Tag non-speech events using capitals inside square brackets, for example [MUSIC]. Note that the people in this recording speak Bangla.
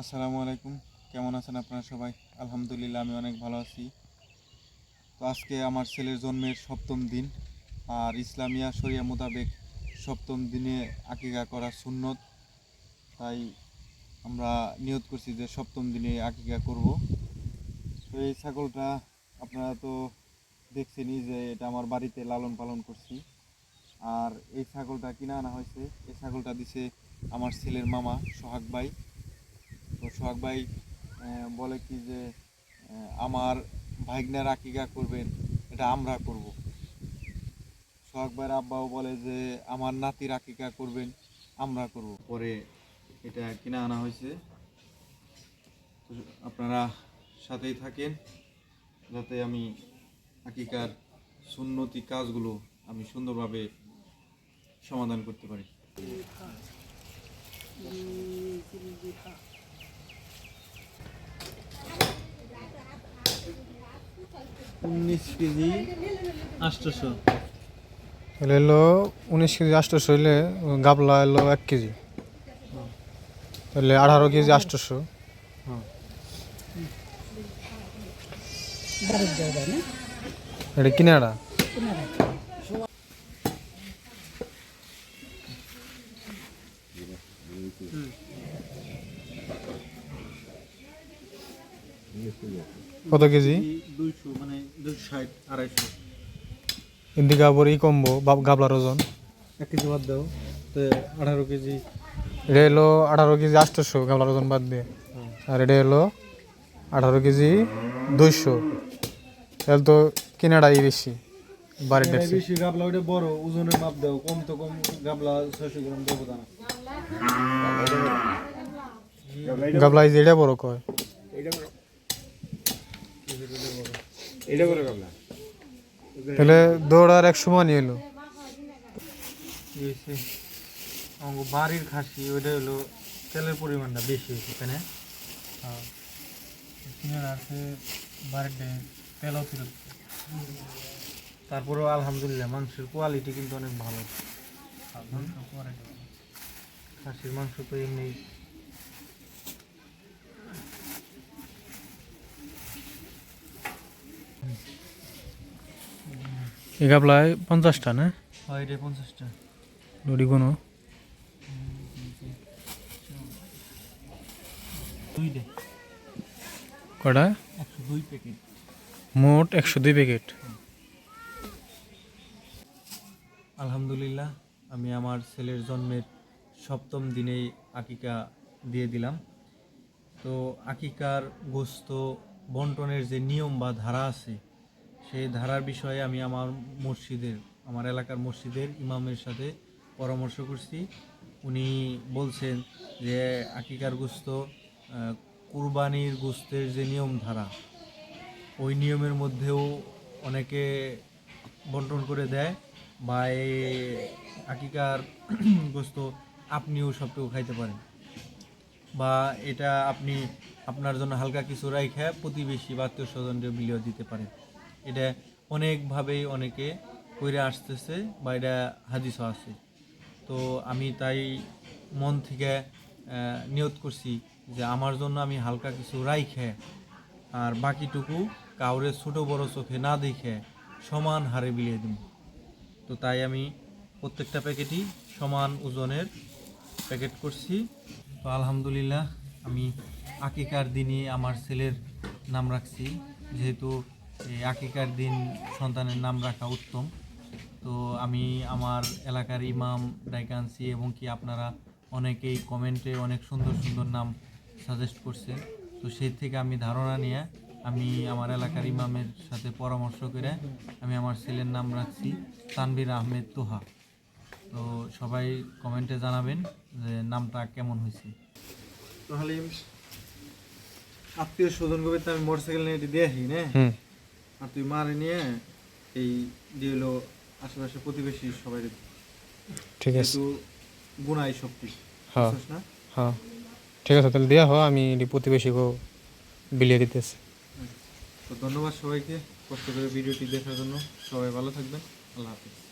আসসালামু আলাইকুম। কেমন আছেন আপনারা সবাই? আলহামদুলিল্লাহ, আমি অনেক ভালো আছি। তো আজকে আমার ছেলের জন্মের সপ্তম দিন, আর ইসলামিয়া শরিয়া মোতাবেক সপ্তম দিনে আকিকা করা সুন্নত। তাই আমরা নিয়ত করছি যে সপ্তম দিনে আকিকা করব। তো এই ছাগলটা আপনারা তো দেখছেনই যে এটা আমার বাড়িতে লালন পালন করছি। আর এই ছাগলটা কিনা আনা হয়েছে। এই ছাগলটা দিছে আমার ছেলের মামা সোহাগ ভাই। সোহাগ ভাই বলে কি যে আমার ভাইগনার আকিকা করবেন এটা আমরা করব সোহাগ ভাইয়ের আব্বাও বলে যে আমার নাতির আকিকা করবেন আমরা করব পরে এটা কিনে আনা হয়েছে আপনারা সাথেই থাকেন যাতে আমি আকিকার সুন্নতি কাজগুলো আমি সুন্দরভাবে সমাধান করতে পারি উনিশ কেজি আটশোশো। তাহলে এলো উনিশ কেজি আটশোশো হইলে গাবলা এলো এক কেজি। তাহলে আঠারো কেজি আটশোশো। এটা কিনারা? কত কেজি? দুইশো মানে দুশো ষাট আড়াইশো। ইন্দিকা আবার ই কমবো গাবলার ওজন? এক কেজি বাদ দাও তো আঠারো কেজি। এটা এলো আঠারো কেজি আটশোশো গাবলার ওজন বাদ দিয়ে। আর এটা এলো আঠারো কেজি দুইশো। তাহলে তো কিনাটাই বেশি বাড়ির দেখছি বেশি গাবলা ওটা বড় ওজনের মাপ দাও কম তো কম গাবলা ছয়শো গ্রাম দেবো দানা গাবলা এটা বড় কয় এটা করে গাবলা তাহলে দৌড়ার এক সমানই এলো। আমার বাড়ির খাসি ওইটা হলো তেলের পরিমাণটা বেশি হয়েছে এখানে এখানে আছে বাড়ির তেলও ছিল তারপরেও আলহামদুলিল্লাহ মাংসের কোয়ালিটি কিন্তু অনেক ভালো। খাসির মাংস তো এমনি গাবলায় পঞ্চাশটা না? হয় রে পঞ্চাশটা। লড়ি কোনো কটা? একশো দুই প্যাকেট। মোট একশো দুই প্যাকেট। আলহামদুলিল্লাহ আমি আমার ছেলের জন্মের সপ্তম দিনেই আকিকা দিয়ে দিলাম। তো আকিকার গোস্ত বন্টনের যে নিয়ম বা ধারা আছে সেই ধারার বিষয়ে আমি আমার মসজিদের, আমার এলাকার মসজিদের ইমামের সাথে পরামর্শ করছি। উনি বলছেন যে, আকিকার গোস্ত কুরবানির গোস্তের যে নিয়ম ধারা ওই নিয়মের মধ্যেও অনেকে বন্টন করে দেয় বা এই আকিকার [CLEARS THROAT] গোস্ত আপনিও সবটুকু খাইতে পারেন। বা এটা আপনি আপনার জন্য হালকা কিছু রাইখা প্রতিবেশী বা আত্মীয় স্বজনদের বিলিয়ে দিতে পারেন। এটা অনেকভাবেই অনেকে কইরে আসতেছে বা এটা হাদিসও আছে। তো আমি তাই মন থেকে নিয়ত করছি যে আমার জন্য আমি হালকা কিছু রাইখে আর বাকিটুকু কাউরে ছোট বড় চোখে না দেখে সমান হারে বিলিয়ে দিব তো তাই আমি প্রত্যেকটা প্যাকেটই সমান ওজনের প্যাকেট করছি। তো আলহামদুলিল্লাহ আমি আকিকার দিনই আমার ছেলের নাম রাখছি, যেহেতু এই আকিকার দিন সন্তানের নাম রাখা উত্তম। তো আমি আমার এলাকার ইমাম ডাইকে এবং কি আপনারা অনেকেই কমেন্টে অনেক সুন্দর সুন্দর নাম সাজেস্ট করছে। তো সেই থেকে আমি ধারণা নিয়ে আমি আমার এলাকার ইমামের সাথে পরামর্শ করে আমি আমার ছেলের নাম রাখছি তানভীর আহমেদ তোহা। তো সবাই কমেন্টে জানাবেন যে নামটা কেমন হয়েছে। আত্মীয় স্বজন কবে আমি মোটরসাইকেল নিয়ে দিয়ে আসি না? আর তুই মারে নিয়ে এই দিয়ে হলো আশেপাশে প্রতিবেশী সবাই ঠিক আছে। গুণাই শক্তি হ্যাঁ। হ্যাঁ। ঠিক আছে তাহলে দেওয়া হয় আমি প্রতিবেশীকেও বিলিয়ে দিতেছি। তো ধন্যবাদ সবাইকে কষ্ট করে ভিডিওটি দেখার জন্য। সবাই ভালো থাকবেন। আল্লাহ হাফিজ।